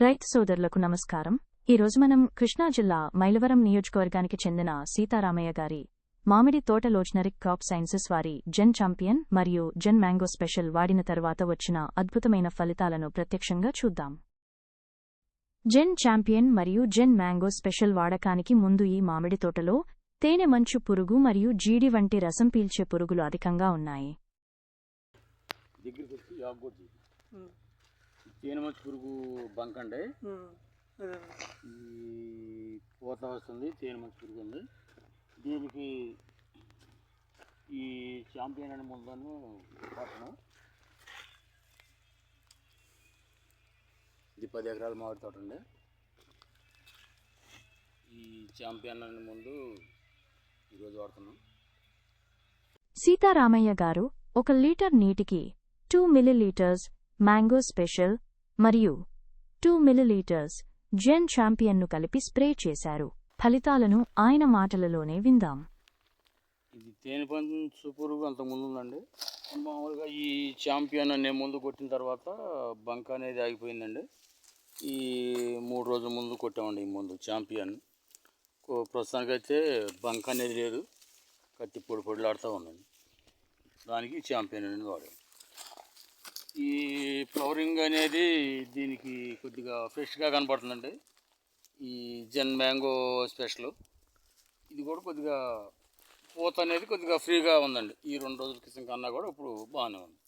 రైతు సోదరులకు నమస్కారం. ఈరోజు మనం కృష్ణా జిల్లా మైలవరం నియోజకవర్గానికి చెందిన సీతారామయ్య గారి మామిడి తోట లోజనరిక్ క్రాప్ సైన్సెస్ వారి జెన్ ఛాంపియన్ మరియు జెన్ మ్యాంగో స్పెషల్ వాడిన తర్వాత వచ్చిన అద్భుతమైన ఫలితాలను ప్రత్యక్షంగా చూద్దాం. జెన్ ఛాంపియన్ మరియు జెన్ మ్యాంగో స్పెషల్ వాడకానికి ముందు ఈ మామిడి తోటలో తేనె మంచు పురుగు మరియు జీడి వంటి రసం పీల్చే పురుగులు అధికంగా ఉన్నాయి. దగ్గరికి వచ్చి యాగొచ్చి తేనె మంచి పురుగు బంక్ అండి. ఈ పూత వస్తుంది తేనె మంచి పురుగు ఉంది. దీనికి ఈ చాంపియన్ అనే ముందును పట్టణం ఇది పది ఎకరాల మామిడి తోట అండి. ఈ చాంపియన్ అనే ముందు ఈరోజు వాడుతున్నాం సీతారామయ్య గారు ఒక లీటర్ నీటికి టూ మిల్లీలీటర్స్ మ్యాంగో స్పెషల్ మరియు టూ మిల్లీలీటర్స్ జెన్ ఛాంపియన్ను కలిపి స్ప్రే చేశారు. ఫలితాలను ఆయన మాటలలోనే విందాం. ఇది తేనె పంచు పురుగు అంత ముందు ఉందండి. మామూలుగా ఈ ఛాంపియన్ అనే ముందు కొట్టిన తర్వాత బంక్ అనేది ఆగిపోయిందండి. ఈ మూడు రోజుల ముందు కొట్టామండి ఈ ముందు ఛాంపియన్. ప్రస్తుతానికి ప్రస్తుతానికైతే బంక్ అనేది లేదు. కత్తి పొడి పొడిలాడుతూ ఉందండి. దానికి ఛాంపియన్ అనేది వాడాం ఈ ఫ్లవరింగ్ అనేది దీనికి కొద్దిగా ఫ్రెష్గా కనపడుతుందండి. ఈ జెన్ మ్యాంగో స్పెషల్. ఇది కూడా కొద్దిగా పూత అనేది కొద్దిగా ఫ్రీగా ఉందండి. ఈ రెండు రోజుల క్రితం కన్నా కూడా ఇప్పుడు బాగానే ఉంది.